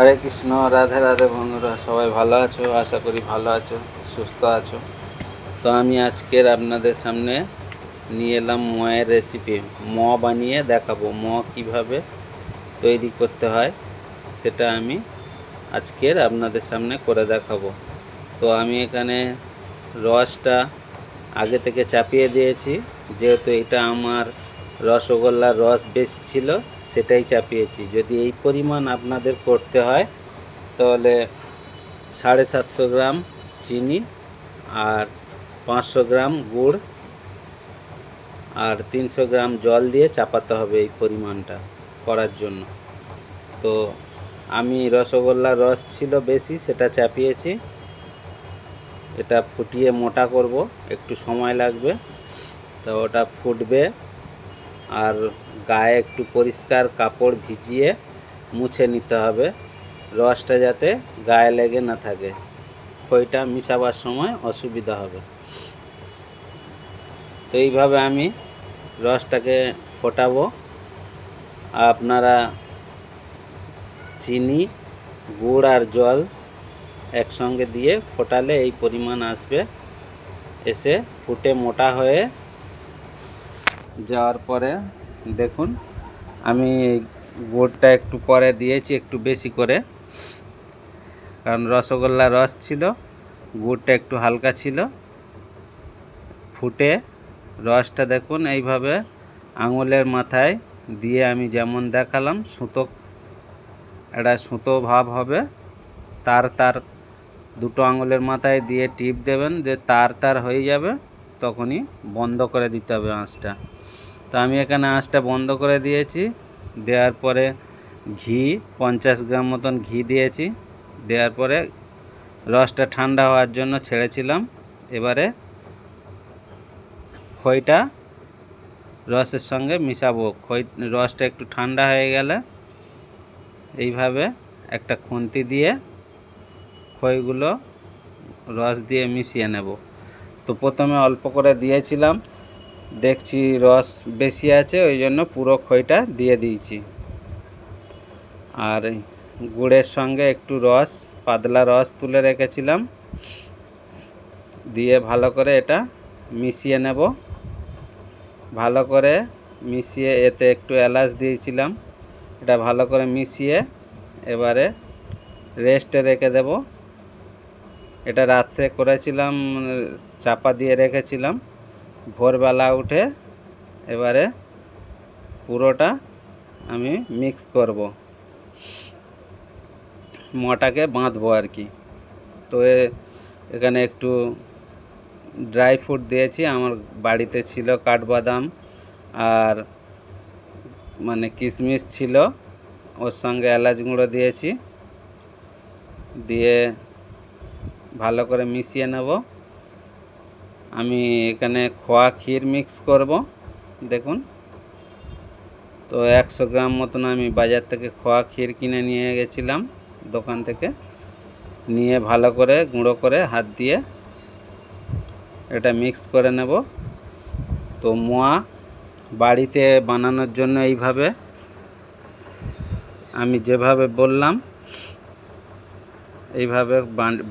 হরে কৃষ্ণ, রাধে রাধে বন্ধুরা, সবাই ভালো আছো? আশা করি ভালো আছো, সুস্থ আছো। তো আমি আজকের আপনাদের সামনে নিয়ে এলাম ময়ের রেসিপি ম বানিয়ে দেখাবো। ম কীভাবে তৈরি করতে হয় সেটা আমি আজকের আপনাদের সামনে করে দেখাবো। তো আমি এখানে রসটা আগে থেকে চাপিয়ে দিয়েছি। যেহেতু এটা আমার রসগোল্লার রস বেশি ছিল সেটাই চাপিয়েছি। যদি এই পরিমাণ আপনাদের করতে হয়, তাহলে সাড়ে সাতশো গ্রাম চিনি আর পাঁচশো গ্রাম গুড় আর তিনশো গ্রাম জল দিয়ে চাপাতে হবে এই পরিমাণটা করার জন্য। তো আমি রসগোল্লার রস ছিল বেশি, সেটা চাপিয়েছি। এটা ফুটিয়ে মোটা করব, একটু সময় লাগবে। তো ওটা ফুটবে। আর গায়ে একটু পরিষ্কার কাপড় ভিজিয়ে মুছে নিতে হবে। রসটা যাতে গায়ে লেগে না থাকে। খইটা মিশাবার সময় অসুবিধা হবে। তো এইভাবে আমি রসটাকে ফোটাবো। আপনারা চিনি, গুড় আর জল একসঙ্গে দিয়ে ফোটালে এই পরিমাণ আসবে। এসে ফুটে মোটা হয়ে যাওয়ার পরে, দেখুন, আমি গুড়টা একটু পরে দিয়েছি, একটু বেশি করে। কারণ রসগোল্লা রস ছিল, গুড়টা একটু হালকা ছিল। ফুটে রসটা দেখুন, এইভাবে আঙুলের মাথায় দিয়ে আমি যেমন দেখালাম, সুতো, একটা সুতো ভাব হবে, তার তার দুটো আঙুলের মাথায় দিয়ে টিপ দেবেন, যে তার তার হয়ে যাবে। তখনই বন্ধ করে দিতে হবে আঁচটা। তো আমি এখানে আঁচটা বন্ধ করে দিয়েছি। দেওয়ার পরে ঘি, পঞ্চাশ গ্রাম মতন ঘি দিয়েছি। দেওয়ার পরে রসটা ঠান্ডা হওয়ার জন্য ছেড়েছিলাম। এবারে খইটা রসের সঙ্গে মিশাবো। খই, রসটা একটু ঠান্ডা হয়ে গেলে এইভাবে একটা খুন্তি দিয়ে খইগুলো রস দিয়ে মিশিয়ে নেব। তো প্রথমে অল্প করে দিয়েছিলাম। দেখছি রস বেশি আছে, ওই জন্য পুরো খইটা দিয়ে দিয়েছি। আর গুড়ের সঙ্গে একটু রস, পাতলা রস তুলে রেখেছিলাম। দিয়ে ভালো করে এটা মিশিয়ে নেব। ভালো করে মিশিয়ে এতে একটু এলাচ দিয়েছিলাম। এটা ভালো করে মিশিয়ে এবারে রেস্টে রেখে দেব। এটা রাত্রে করেছিলাম, চাপা দিয়ে রেখেছিলাম। ভোরবেলা উঠে এবারে পুরোটা আমি মিক্স করব। মটাকে বাঁধবো আর কি। তো এখানে একটু ড্রাই ফ্রুট দিয়েছি, আমার বাড়িতে ছিল কাঠবাদাম আর মানে কিশমিশ ছিল। ওর সঙ্গে এলাচ গুঁড়ো দিয়েছি। দিয়ে ভালো করে মিশিয়ে নেব। আমি এখানে খোয়া ক্ষীর মিক্স করব, দেখুন। তো একশো গ্রাম মতন আমি বাজার থেকে খোয়া ক্ষীর কিনে নিয়ে গেছিলাম দোকান থেকে। নিয়ে ভালো করে গুঁড়ো করে হাত দিয়ে এটা মিক্স করে নেব। তো মোয়া বাড়িতে বানানোর জন্য এইভাবে আমি যেভাবে বললাম এইভাবে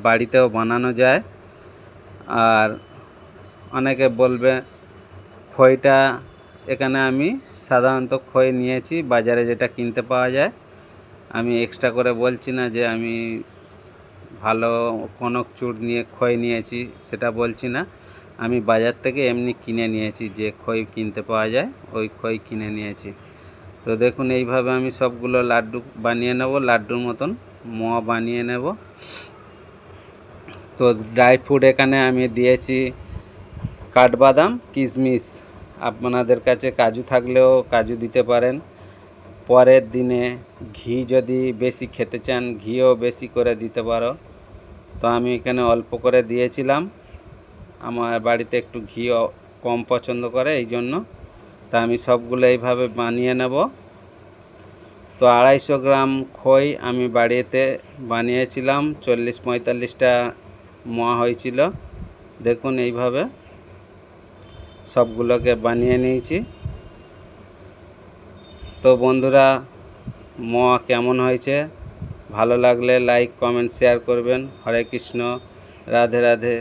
বাড়িতেও বানানো যায়। আর অনেকে বলবে, খইটা এখানে আমি সাধারণত খই নিয়েছি, বাজারে যেটা কিনতে পাওয়া যায়। আমি এক্সট্রা করে বলছি না যে আমি ভালো কনক চুর নিয়ে খই নিয়েছি, সেটা বলছি না। আমি বাজার থেকে এমনি কিনে নিয়েছি, যে খই কিনতে পাওয়া যায়, ওই খই কিনে নিয়েছি। তো দেখুন, এইভাবে আমি সবগুলো লাড্ডু বানিয়ে নেব, লাড্ডুর মতন। মোয়া বানিয়ে নেব। তো ড্রাই ফ্রুট এখানে আমি দিয়েছি কাঠবাদাম, কিশমিশ। আপনাদের কাছে কাজু থাকলেও কাজু দিতে পারেন। পরের দিনে ঘি যদি বেশি খেতে চান, ঘিও বেশি করে দিতে পারো। তো আমি এখানে অল্প করে দিয়েছিলাম। আমার বাড়িতে একটু ঘি কম পছন্দ করে এই জন্য তা আমি সবগুলো এইভাবে বানিয়ে নেব। তো আড়াইশো গ্রাম খই আমি বাড়িতে বানিয়েছিলাম, চল্লিশ পঁয়তাল্লিশটা মোয়া হয়েছিল। দেখুন এইভাবে সবগুলোকে বানিয়ে নিয়েছি। তো বন্ধুরা, মোয়া কেমন হয়েছে? ভালো লাগলে লাইক, কমেন্ট, শেয়ার করবেন। হরে কৃষ্ণ, রাধে রাধে।